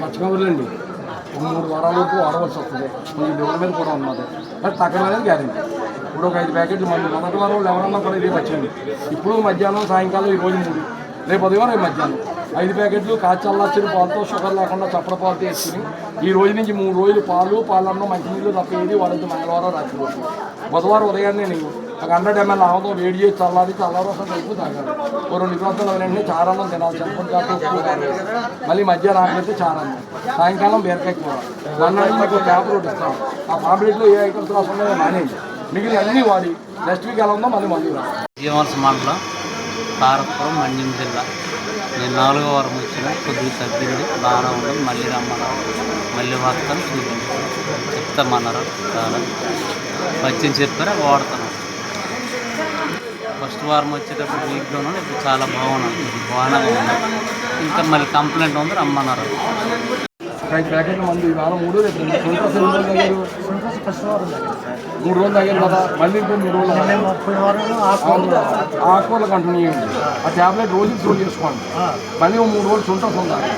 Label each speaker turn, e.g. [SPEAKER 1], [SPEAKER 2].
[SPEAKER 1] పచ్చకబుర్లండి ఒక మూడు వారాల వరకు వాడవలసి వస్తుంది. కొంచెం లివర్ మీద కూడా ఉన్నది. బట్ తగ్గలేదు గ్యారెంటీ. ఇప్పుడు ఒక ఐదు ప్యాకెట్లు మళ్ళీ మొదటి వారం ఎవరన్నా కూడా ఇదే వచ్చింది ఇప్పుడు మధ్యాహ్నం సాయంకాలం ఈ రోజు మూడు. రేపు ఉదయం రేపు మధ్యాహ్నం. ఐదు ప్యాకెట్లు కాచల్లాచిన పాలతో షుగర్ లేకుండా చప్పడ పాలు తీసుకుని ఈ రోజు నుంచి మూడు రోజులు పాలు పాలన్నం మంచినీళ్ళు తప్ప ఏది వాడద్దు మంగళవారం రాత్రి. బుధవారం ఉదయాన్నే నేను ఒక హండ్రెడ్ ఎంఎల్ ఆమదం వేడి చేసి చల్లారి చల్లారోసం కలిపి తాగాలి. ఓ రెండు నిమిషాలు వెంటనే చారాన్నం తినాలి. చెప్పండి కాదు ఉప్పు మళ్ళీ మధ్యాహ్నం ఆకలితే చారాన్నం. సాయంకాలం బీరకాయ కూర. మన్నాడు మీకు ఒక పేపర్ ఒకటి ఇస్తాం. ఆ పాంప్లెట్లో ఏ ఐటమ్స్ రాసుకున్నాయో మానేయండి మిగిలిన అన్నీ వాడి. నెక్స్ట్ వీక్ ఎలా ఉందో మళ్ళీ మళ్ళీ రా
[SPEAKER 2] జీవన్స్ మండలం కారపురం మండ్యం జిల్లా. నేను నాలుగో వారం వచ్చిన కొద్దిగా తగ్గింది బాగా ఉండదు మళ్ళీ రమ్మన్నారు మళ్ళీ వస్తాను చూపించాను చెప్తామన్నారు చాలా వచ్చింది చెప్పారు? అవి ఫస్ట్ వారం వచ్చేటప్పుడు వీక్లోనూ ఇప్పుడు చాలా బాగున్నాను బాగానే ఉంది. ఇంకా మళ్ళీ కంప్లైంట్ ఉంది రమ్మన్నారు.
[SPEAKER 1] ఒక ఐదు వారం మూడు రేపు రెండు సుంట్రస్ రోజులు తాగారు మూడు రోజులు తాగారు కదా మళ్ళీ ఇంకో మూడు రోజులు తాగారు. ఆకుకూరలు కంటిన్యూ చేయండి. ఆ ట్యాబ్లెట్ రోజు చూడు చేసుకోండి. మళ్ళీ మూడు రోజులు సుంట్రస్ ఉండాలి